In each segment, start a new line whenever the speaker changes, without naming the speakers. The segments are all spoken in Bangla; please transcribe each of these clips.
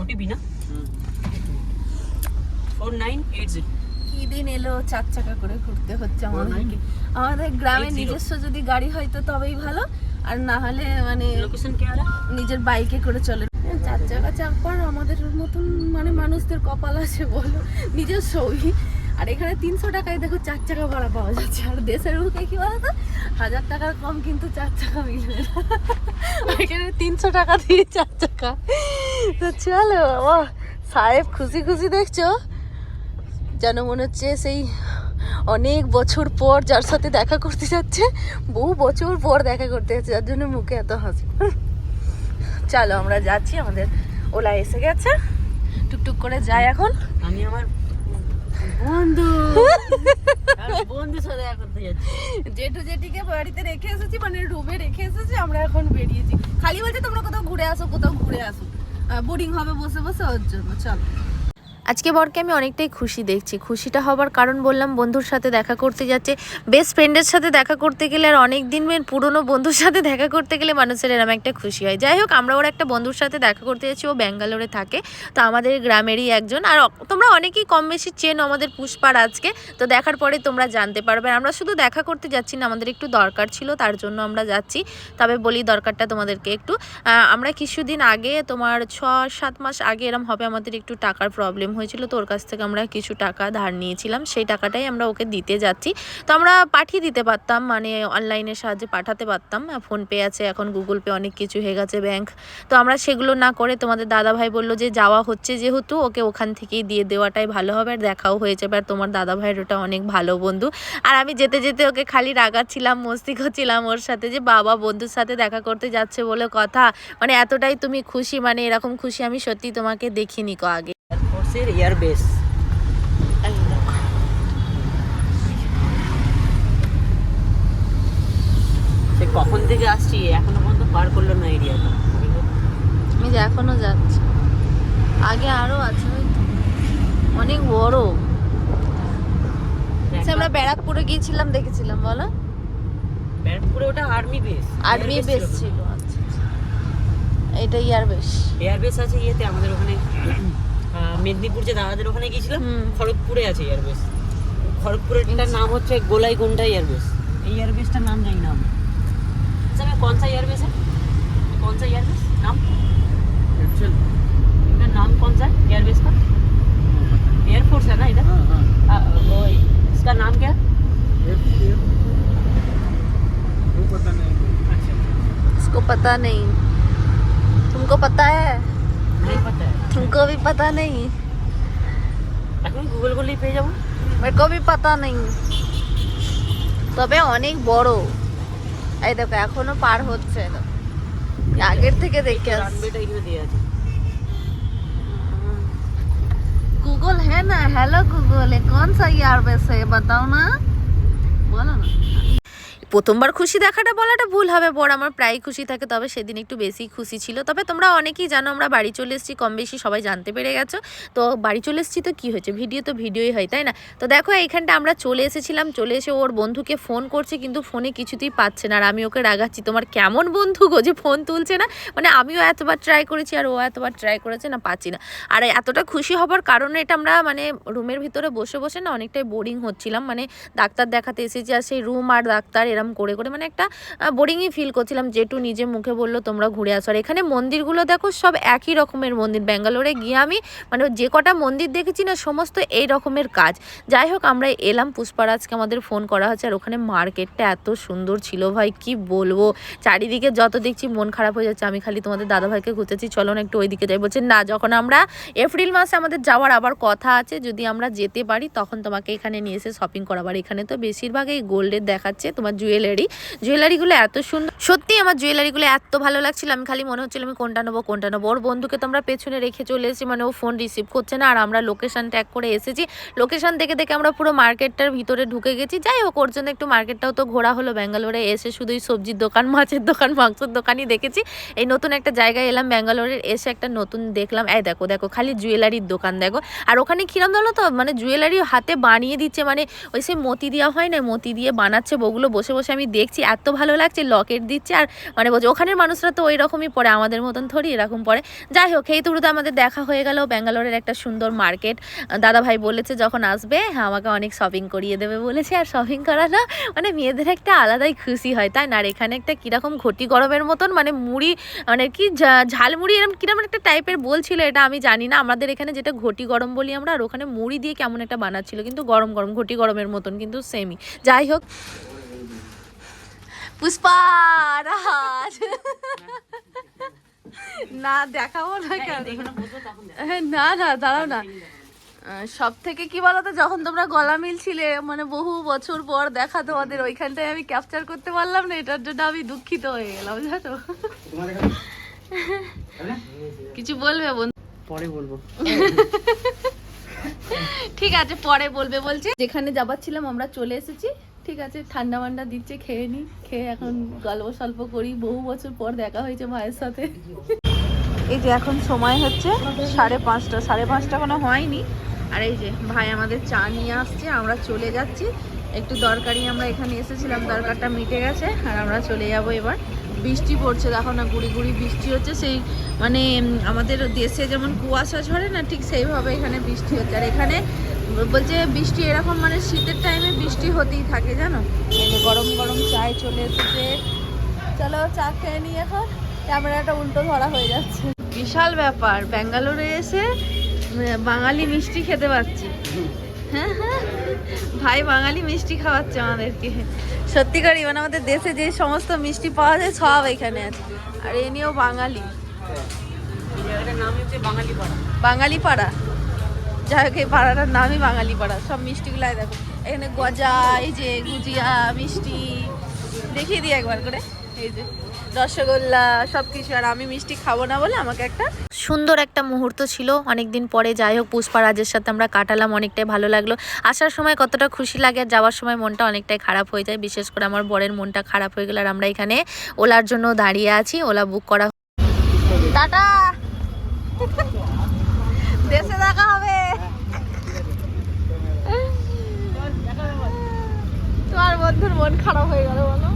ওটিপি না? ফোর নাইন এইট জিরো
কি দিন এলো চার চাকা করে ঘুরতে হচ্ছে আমাদেরকে। আমাদের গ্রামে নিজস্ব যদি গাড়ি হয় তো তবেই ভালো আর না হলে মানে
লোকেশন কে
নিজের বাইকে করে চলে। চার চাকা চাপার আমাদের মতন মানে মানুষদের কপাল আছে বলো নিজের সই আর এখানে তিনশো টাকায় দেখো চার চাকা ভাড়া পাওয়া যাচ্ছে। আর দেশের মুখে কি বলতো? হাজার টাকার কম কিন্তু চার চাকা মিলবে না। আর এখানে তিনশো টাকা দিয়ে চার চাকা তো চলো ও সাহেব খুশি খুশি দেখছ? যেন মনে হচ্ছে সেই অনেক বছর পর যার সাথে দেখা করতে যাচ্ছে বহু বছর পর দেখা করতে যাচ্ছে যার জন্য মুখে এত হাসি। চলো আমরা যাচ্ছি আমাদের ওলা এসে গেছে। টুকটুক করে যাই এখন।
আমি আমার বন্ধু আমি বন্ধুর সাথে দেখা করতে যাচ্ছি।
জেঠু জেঠিকে বাড়িতে রেখে এসেছি মানে রুমে রেখে এসেছি আমরা এখন বেরিয়েছি। খালি বলছে তোমরা কোথাও ঘুরে আসো কোথাও ঘুরে আসো। বোরিং হবে বসে বসে ওর জন্য চলো। আজকে বরকে আমি অনেকটাই খুশি দেখছি। খুশিটা হবার কারণ বললাম, বন্ধুর সাথে দেখা করতে যাচ্ছে। বেস্ট ফ্রেন্ডের সাথে দেখা করতে গেলে আর অনেক দিনের পুরনো বন্ধুর সাথে দেখা করতে গেলে মানুষের এরম একটা খুশি হয়। যাই হোক, আমরা ওর একটা বন্ধুর সাথে দেখা করতে যাচ্ছি। ও ব্যাঙ্গালোরে থাকে, তো আমাদের গ্রামেরই একজন। আর তোমরা অনেকেই কম বেশি চেনো আমাদের পুষ্পার আজকে, তো দেখার পরে তোমরা জানতে পারবে। আমরা শুধু দেখা করতে যাচ্ছি না, আমাদের একটু দরকার ছিল, তার জন্য আমরা যাচ্ছি। তবে বলি দরকারটা তোমাদেরকে একটু। আমরা কিছুদিন আগে তোমার ছ সাত মাস আগে এরম হবে, আমাদের একটু টাকার প্রবলেম হয়েছিল তো ওর কাছ থেকে আমরা কিছু টাকা ধার নিয়েছিলাম। সেই টাকাটাই আমরা ওকে দিতে যাচ্ছি। তো আমরা পাঠিয়ে দিতে পারতাম মানে অনলাইনের সাহায্যে পাঠাতে পারতাম। ফোনপে আছে, এখন গুগল পে অনেক কিছু হয়ে গেছে ব্যাংক। তো আমরা সেগুলো না করে তোমাদের দাদা ভাই বলল যে যাওয়া হচ্ছে যেহেতু, ওকে ওখান থেকেই দিয়ে দেওয়াটাই ভালো হবে। আর দেখাও হয়ে যাবে আর তোমার দাদা ভাইয়ের ওটা অনেক ভালো বন্ধু। আর আমি যেতে যেতে ওকে খালি রাগাচ্ছিলাম, মস্তি করছিলাম ওর সাথে যে বাবা বন্ধুর সাথে দেখা করতে যাচ্ছে বলে কথা। মানে এতটাই তুমি খুশি মানে এরকম খুশি আমি সত্যি তোমাকে দেখিনি কো আগে।
এয়ারফোর্সের এয়ারবেস সে কখন থেকে আসছি এখনও পর্যন্ত পার করল না এরিয়াটা
আমি যে এখনও যাচ্ছি। আগে আরও আছে অনেক বড়। সে আমরা ব্যারাকপুরে গিয়েছিলাম দেখেছিলাম বলো।
ব্যারাকপুরে ওটা আর্মি বেস
আর্মি বেস ছিল আচ্ছা আচ্ছা। এটা ইয়ার বেশ
এয়ারবেস আছে ইয়েতে আমাদের ওখানে। মেদিনীপুর যে দাদাদের ওখানে গিয়েছিলাম
হুম।
খড়গপুরে আছে এয়ারবেস খড়গপুরেরটার নাম হচ্ছে গোলাইগুন্ডা এয়ারবেস এই এয়ারবেসটার নাম জানি না আমি আচ্ছা मैं कौन सा एयरबेस है कौन सा एयरबेस नाम इनका नाम कौन सा है एयरबेस का एयरफोर्स है ना इधर आ, वो इसका नाम क्या है अच्छा
इसको पता नहीं तुमको पता है
नहीं पता है
तुमको भी पता नहीं
এখন গুগল করলেই পেয়ে যাবো
मेरे को भी पता नहीं তবে অনেক বড় এই দেখো এখনো পার হচ্ছে দেখো। আগের থেকে দেখে আসছি
রানওয়েটা এখানে দেওয়া আছে
गूगल है ना हेलो गूगल ये कौन सा প্রথমবার খুশি দেখাটা বলাটা ভুল হবে, বর আমার প্রায় খুশি থাকে, তবে সেদিন একটু বেশি খুশি ছিল। তবে তোমরা অনেকেই জানো, আমরা বাড়ি চলে এসেছি, কম বেশি সবাই জানতে পেরে গেছো। তো বাড়ি চলে এসেছি তো কী হয়েছে? ভিডিও তো ভিডিওই হয়, তাই না? তো দেখো, এইখানটা আমরা চলে এসেছিলাম, চলে এসে ওর বন্ধুকে ফোন করছে, কিন্তু ফোনে কিছুতেই পাচ্ছে না। আর আমি ওকে রাগাচ্ছি, তোমার কেমন বন্ধু গো যে ফোন তুলছে না? মানে আমিও এতবার ট্রাই করেছি, আর ও এতবার ট্রাই করেছে না, পাচ্ছি না। আর এতটা খুশি হবার কারণে এটা আমরা মানে রুমের ভিতরে বসে বসে না অনেকটাই বোরিং হচ্ছিলাম। মানে ডাক্তার দেখাতে এসেছি, আর সেই রুম আর ডাক্তার এরম করে করে মানে একটা বোরিংই ফিল করছিলাম। যেটু নিজে মুখে বলল, তোমরা ঘুরে আসো। আর এখানে মন্দিরগুলো দেখো, সব একই রকমের মন্দির। ব্যাঙ্গালোরে গিয়ে আমি মানে যে কটা মন্দির দেখেছি না, সমস্ত এই রকমের কাজ। যাই হোক, আমরা এলাম পুষ্পারাজকে, আমাদের ফোন করা হচ্ছে। আর ওখানে মার্কেটটা এত সুন্দর ছিল ভাই, কি বলব? চারিদিকে যত দেখছি মন খারাপ হয়ে যাচ্ছে, আমি খালি তোমাদের দাদাভাইকে ঘুরতেছি চলো না একটু ওইদিকে যাই। বলছে, না, যখন আমরা এপ্রিল মাসে আমাদের যাওয়ার আবার কথা আছে, যদি আমরা যেতে পারি, তখন তোমাকে এখানে নিয়ে এসে শপিং করাবার এখানে তো বেশিরভাগ এই গোল্ডের দেখাচ্ছে, তোমার জুয়েলারি। জুয়েলারিগুলো এত সুন্দর। সত্যি আমার জুয়েলারিগুলো এত ভালো লাগছিল, আমি খালি মনে হচ্ছিল আমি কোনটা নেব কোনটা নেব। ওর বন্ধুকে তো আমরা পেছনে রেখে চলে এসেছি মানে ও ফোন রিসিভ করছে না, আর আমরা লোকেশন ট্যাগ করে এসেছি। লোকেশন দেখে দেখে আমরা পুরো মার্কেটটার ভিতরে ঢুকে গেছি। যাই হোক, ওর জন্য একটু মার্কেটটাও তো ঘোরা হলো। ব্যাঙ্গালোরে এসে শুধুই সবজির দোকান, মাছের দোকান, মাংসের দোকানই দেখেছি। এই নতুন একটা জায়গায় এলাম ব্যাঙ্গালোরের এসে একটা নতুন দেখলাম। এই দেখো দেখো, খালি জুয়েলারির দোকান, দেখো। আর ওখানে কিরম জানো তো মানে জুয়েলারি হাতে বানিয়ে দিচ্ছে মানে ওই সে মতি দেওয়া হয় না, মতি দিয়ে বানাচ্ছে বগুলো বসে বসে আমি দেখছি, এত ভালো লাগছে লকেট দিচ্ছে আর মানে বলছে, ওখানের মানুষরা তো ওই রকমই পড়ে আমাদের মতন থরি এরকম পড়ে যাই হোক, এই থ্রুতে আমাদের দেখা হয়ে গেল ব্যাঙ্গালোরের একটা সুন্দর মার্কেট। দাদা ভাই বলেছে, যখন আসবে হ্যাঁ আমাকে অনেক শপিং করিয়ে দেবে, বলেছে। আর শপিং করানো মানে মেয়েদের একটা আলাদাই খুশি হয়, তাই না? আর এখানে একটা কীরকম ঘটি গরমের মতন মানে মুড়ি মানে কি ঝালমুড়ি এরকম কীরকম একটা টাইপের বলছিল, এটা আমি জানি না। আমাদের এখানে যেটা ঘটি গরম বলি আমরা, আর ওখানে মুড়ি দিয়ে কেমন একটা বানাচ্ছিল, কিন্তু গরম গরম, ঘটি গরমের মতন, কিন্তু সেমই যাই হোক পুষ্পা রাজ। না দেখাবো না কেন?
তখন দেখ।
হ্যাঁ, না না দাঁড়াও না। সব থেকে কি বলতো যখন তোমরা গলা মিলছিলে মানে বহু বছর পর দেখা তোমাদের ওইখানটায় আমি ক্যাপচার করতে পারলাম না এটার জন্য আমি দুঃখিত হয়ে গেলাম জানো? কিছু? বলবে বোন
পরে বলব।
ঠিক আছে পরে বলবে বলছে। যেখানে যাবার ছিলাম আমরা চলে এসেছি। ঠিক আছে ঠান্ডা মান্ডা দিচ্ছে, খেয়ে নি, খেয়ে এখন গল্প সল্প করি। বহু বছর পর দেখা হয়েছে ভাইয়ের সাথে। এই যে এখন সময় হচ্ছে সাড়ে পাঁচটা সাড়ে পাঁচটা কোনো হয়নি। আর এই যে ভাই আমাদের চা নিয়ে আসছে, আমরা চলে যাচ্ছি। একটু দরকারি আমরা এখানে এসেছিলাম, দরকারটা মিটে গেছে, আর আমরা চলে যাব এবার। বৃষ্টি পড়ছে, দেখো না, গুড়ি গুড়ি বৃষ্টি হচ্ছে, সেই মানে আমাদের দেশে যেমন কুয়াশা ঝরে না, ঠিক সেইভাবে এখানে বৃষ্টি হচ্ছে। আর এখানে বলছে বৃষ্টি এরকম মানে শীতের টাইমে বৃষ্টি হতেই থাকে জানো? গরম গরম চায় চলে এসেছে। চলো চা খেয়ে নিই এখন। ক্যামেরাটা উল্টো ধরা হয়ে যাচ্ছে। বিশাল ব্যাপার ব্যাঙ্গালোরে এসে বাঙালি মিষ্টি খেতে পাচ্ছি। হ্যাঁ হ্যাঁ। ভাই বাঙালি মিষ্টি খাওয়াচ্ছে আমাদেরকে। সত্যিকারই মানে আমাদের দেশে যে সমস্ত মিষ্টি পাওয়া যায় সব এখানে আছে। আর এ নিয়েও বাঙালি।
নাম হচ্ছে বাঙালি পাড়া
বাঙালি পাড়া যাই হোক এই পাড়াটার নামই বাঙালি পাড়া। সব মিষ্টিগুলাই দেখো। এখানে গজা এই যে গুজিয়া মিষ্টি। দেখিয়ে দিই একবার করে। এই যে রসগোল্লা সব কিছু আর আমি মিষ্টি খাব না বলে আমাকে একটা সুন্দর একটা মুহূর্ত ছিল। অনেকদিন পরে যাই হোক পুষ্পা রাজের সাথে আমরা কাটালাম অনেকটাই ভালো লাগল। আসার সময় কতটা খুশি লাগে আর যাওয়ার সময় মনটা অনেকটাই খারাপ হয়ে যায়। বিশেষ করে আমার বরের মনটা খারাপ হয়ে গেল আর আমরা এখানে ওলার জন্য দাঁড়িয়ে আছি। ওলা বুক করা টাটা! দেশে দেখা হবে। তোমার বন্ধুর মন খারাপ হয়ে গেল বলো।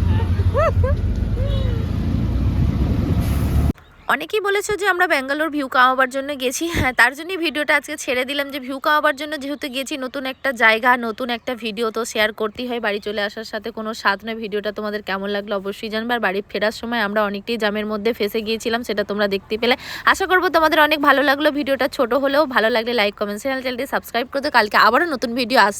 অনেকেই বলেছ যে আমরা ব্যাঙ্গালোর ভিউ কামাবার জন্য গেছি। হ্যাঁ তার জন্যই ভিডিওটা আজকে ছেড়ে দিলাম যে ভিউ কামাবার জন্য যেহেতু গেছি, নতুন একটা জায়গা, নতুন একটা ভিডিও তো শেয়ার করতেই হয়। বাড়ি চলে আসার সাথে কোনো স্বাদ নয়। ভিডিওটা তোমাদের কেমন লাগল অবশ্যই জানবে। আর বাড়ি ফেরার সময় আমরা অনেকটাই জামের মধ্যে ফেসে গিয়েছিলাম, সেটা তোমরা দেখতে পেলে। আশা করব তোমাদের অনেক ভালো লাগল। ভিডিওটা ছোট হলেও ভালো লাগলে লাইক কমেন্ট চ্যানেল চ্যানেলটি সাবস্ক্রাইব করতে কালকে আবারও নতুন ভিডিও আস